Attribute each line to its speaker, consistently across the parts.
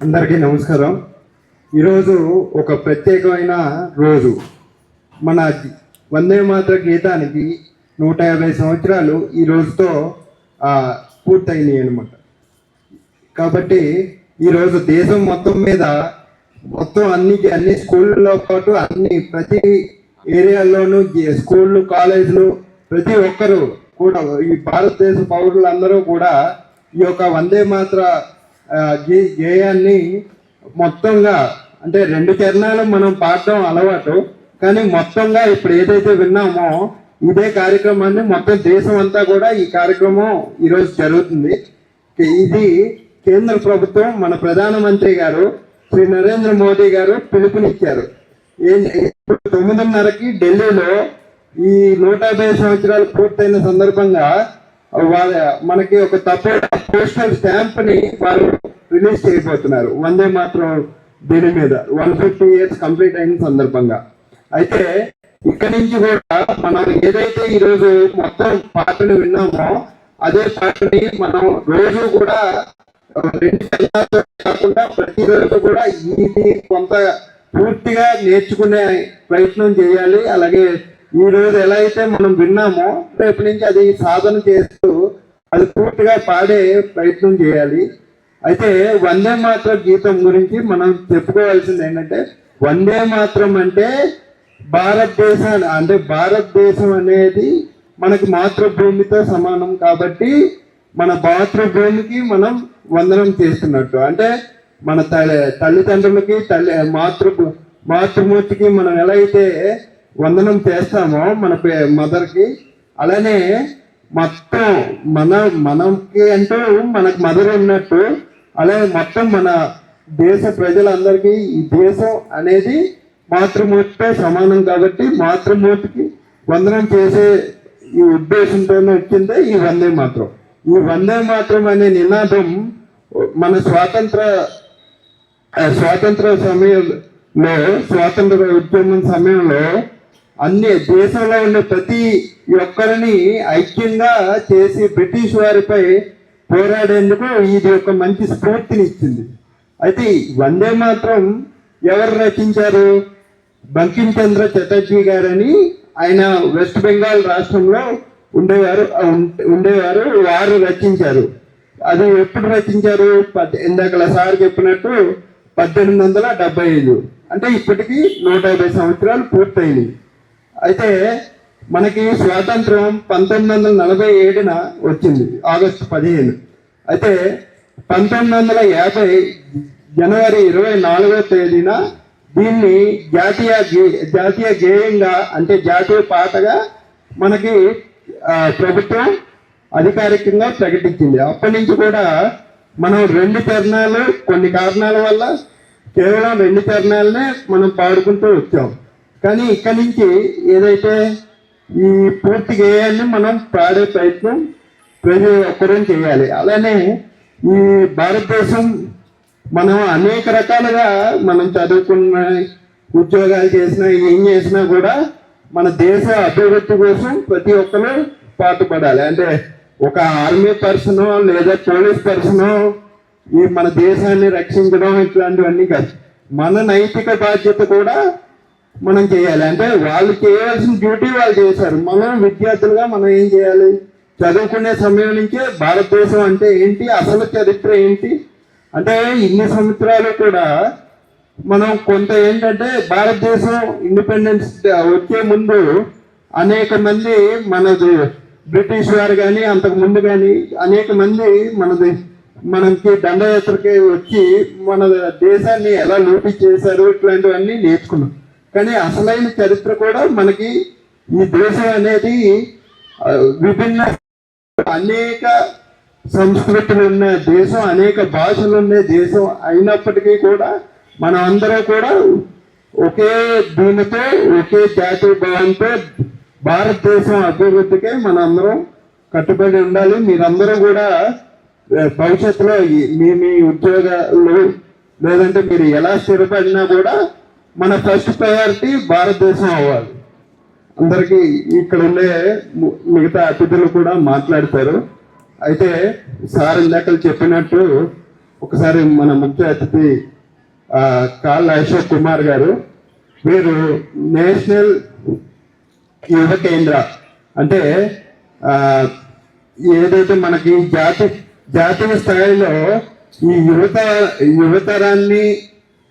Speaker 1: అందరికీ నమస్కారం. ఈరోజు ఒక ప్రత్యేకమైన రోజు. మన వందే మాత్ర గీతానికి నూట యాభై సంవత్సరాలు ఈ రోజుతో పూర్తయినాయి అనమాట కాబట్టి ఈరోజు దేశం మొత్తం మీద మొత్తం అన్ని అన్ని స్కూళ్ళలో పాటు అన్ని ప్రతి ఏరియాల్లోనూ స్కూళ్ళు కాలేజీలు ప్రతి ఒక్కరూ కూడా ఈ భారతదేశ పౌరులందరూ కూడా ఈ యొక్క వందే మాత్ర గేయాన్ని మొత్తంగా అంటే రెండు చరణాలు మనం పాడడం అలవాటు కానీ మొత్తంగా ఇప్పుడు ఏదైతే విన్నామో ఇదే కార్యక్రమాన్ని మొత్తం దేశం అంతా కూడా ఈ కార్యక్రమం ఈరోజు జరుగుతుంది. ఇది కేంద్ర ప్రభుత్వం మన ప్రధానమంత్రి గారు శ్రీ నరేంద్ర మోదీ గారు పిలుపునిచ్చారు. ఏం ఇప్పుడు తొమ్మిదిన్నరకి ఢిల్లీలో ఈ నూట యాభై సంవత్సరాలు పూర్తయిన సందర్భంగా మనకి ఒక తప్ప పోస్టల్ స్టాంప్ని వాళ్ళు రిలీజ్ చేయబోతున్నారు. వందే మాత్రం దీని మీద. వన్ ఫిఫ్టీ ఇయర్స్ కంప్లీట్ అయిన సందర్భంగా. అయితే ఇక్కడి నుంచి కూడా మనం ఏదైతే ఈరోజు మొత్తం పాటలు విన్నామో అదే పాటని మనం రోజు కూడా రెండు కాకుండా ప్రతిరోజు కూడా ఇది కొంత పూర్తిగా నేర్చుకునే ప్రయత్నం చేయాలి. అలాగే ఈ రోజు ఎలా అయితే మనం విన్నామో రేపు నుంచి అది సాధన చేస్తూ అది పూర్తిగా పాడే ప్రయత్నం చేయాలి. అయితే వందే మాత్రం గీతం గురించి మనం చెప్పుకోవాల్సింది ఏంటంటే వందే మాత్రం అంటే భారతదేశం అంటే భారతదేశం అనేది మనకి మాతృభూమితో సమానం కాబట్టి మన మాతృభూమికి మనం వందనం చేస్తున్నట్టు. అంటే మన తల్లి తల్లిదండ్రులకి తల్లి మాతృ మాతృమూర్తికి మనం ఎలా అయితే వందనం చేస్తామో మన మదర్కి. అలానే మొత్తం మన మనకి అంటూ మనకు మదర్ ఉన్నట్టు అలాగే మొత్తం మన దేశ ప్రజలందరికీ ఈ దేశం అనేది మాతృమూర్తితో సమానం కాబట్టి మాతృమూర్తికి వందనం చేసే ఈ ఉద్దేశంతోనే వచ్చిందే ఈ వందే మాత్రం. ఈ వందే మాత్రం అనే నినాదం మన స్వాతంత్ర స్వాతంత్ర సమయంలో స్వాతంత్ర ఉద్యమం సమయంలో అన్ని దేశంలో ఉన్న ప్రతి ఒక్కరిని ఐక్యంగా చేసి బ్రిటిష్ వారిపై పోరాడేందుకు ఇది ఒక మంచి స్ఫూర్తినిచ్చింది అయితే వందే మాత్రం ఎవరు రచించారు? బంకిం చంద్ర చటర్జీ గారని ఆయన వెస్ట్ బెంగాల్ రాష్ట్రంలో ఉండేవారు ఉండేవారు వారు రచించారు. అది ఎప్పుడు రచించారు? పద్- ఇందాకల సార్ చెప్పినట్టు పద్దెనిమిది వందల డెబ్బై ఐదు. అంటే ఇప్పటికీ నూట యాభై సంవత్సరాలు పూర్తయినాయి అయితే మనకి స్వాతంత్రం పంతొమ్మిది వందల నలభై ఏడున వచ్చింది ఆగస్టు పదిహేను. అయితే పంతొమ్మిది వందల యాభై జనవరి ఇరవై నాలుగో తేదీన దీన్ని జాతీయ జాతీయ గేయంగా అంటే జాతీయ పాటగా మనకి ప్రభుత్వం అధికారికంగా ప్రకటించింది. అప్పటి నుంచి కూడా మనం రెండు చరణాలు కొన్ని కారణాల వల్ల కేవలం రెండు చరణాలనే మనం పాడుకుంటూ వచ్చాం. కానీ ఇక్కడి నుంచి ఏదైతే ఈ పూర్తి గేయాన్ని మనం పాడే ప్రయత్నం ప్రతి ఒక్కరూ చేయాలి. అలానే ఈ భారతదేశం మనం అనేక రకాలుగా మనం చదువుకున్న ఉద్యోగాలు చేసినా ఏం చేసినా కూడా మన దేశ అభివృద్ధి కోసం ప్రతి ఒక్కరు పాటుపడాలి. అంటే ఒక ఆర్మీ పర్సన్ లేదా పోలీస్ పర్సన్ ఈ మన దేశాన్ని రక్షించడం ఇట్లాంటివన్నీ కాదు. మన నైతిక బాధ్యత కూడా మనం చేయాలి. అంటే వాళ్ళు చేయాల్సిన డ్యూటీ వాళ్ళు చేశారు. మనం విద్యార్థులుగా మనం ఏం చేయాలి? చదువుకునే సమయం నుంచే భారతదేశం అంటే ఏంటి? అసలు చరిత్ర ఏంటి? అంటే ఇన్ని సంవత్సరాలు కూడా మనం కొంత ఏంటంటే భారతదేశం ఇండిపెండెన్స్ వచ్చే ముందు అనేక మంది మనది బ్రిటిష్ వారు కానీ అంతకు ముందు కానీ అనేక మంది మనది మనకి దండయాత్రకి వచ్చి మన దేశాన్ని ఎలా లూటి చేశారు ఇట్లాంటివన్నీ నేర్చుకున్నాం. కానీ అసలైన చరిత్ర కూడా మనకి ఈ దేశం అనేది విభిన్న అనేక సంస్కృతులు ఉన్న దేశం అనేక భాషలు ఉన్న దేశం అయినప్పటికీ కూడా మనం అందరం కూడా ఒకే దీనితో ఒకే జాతీయ భావంతో భారతదేశం అభివృద్ధికే మన అందరం కట్టుబడి ఉండాలి. మీరందరూ కూడా భవిష్యత్తులో మీ మీ ఉద్యోగాలు లేదంటే మీరు ఎలా స్థిరపడినా కూడా మన ఫస్ట్ ప్రయారిటీ భారతదేశం అవ్వాలి. అందరికీ ఇక్కడ ఉండే మిగతా అతిథులు కూడా మాట్లాడతారు. అయితే సార్ ఇందాక చెప్పినట్టు ఒకసారి మన ముఖ్య అతిథి కాళ్ళ అశోక్ కుమార్ గారు వీరు నేషనల్ యువ కేంద్ర. అంటే ఏదైతే మనకి జాతి జాతీయ స్థాయిలో ఈ యువత యువతరాన్ని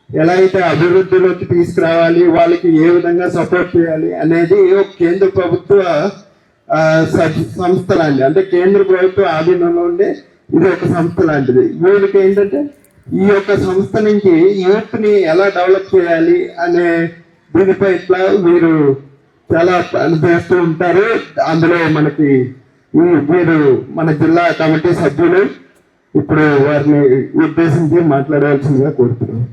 Speaker 1: ఎలా అయితే అభివృద్ధిలోకి తీసుకురావాలి వాళ్ళకి ఏ విధంగా సపోర్ట్ చేయాలి అనేది ఒక కేంద్ర ప్రభుత్వ సంస్థ లాంటిది. అంటే కేంద్ర ప్రభుత్వ ఆధీనంలో ఉండే ఇది ఒక సంస్థ లాంటిది. వీళ్ళకి ఏంటంటే ఈ యొక్క సంస్థ నుంచి యూత్ని ఎలా డెవలప్ చేయాలి అనే దీనిపై ఇట్లా వీరు చాలా పనిచేస్తూ ఉంటారు. అందులో మనకి మీరు వీరు మన జిల్లా కమిటీ సభ్యులు. ఇప్పుడు వారిని ఉద్దేశించి మాట్లాడవలసిందిగా కోరుతున్నాను.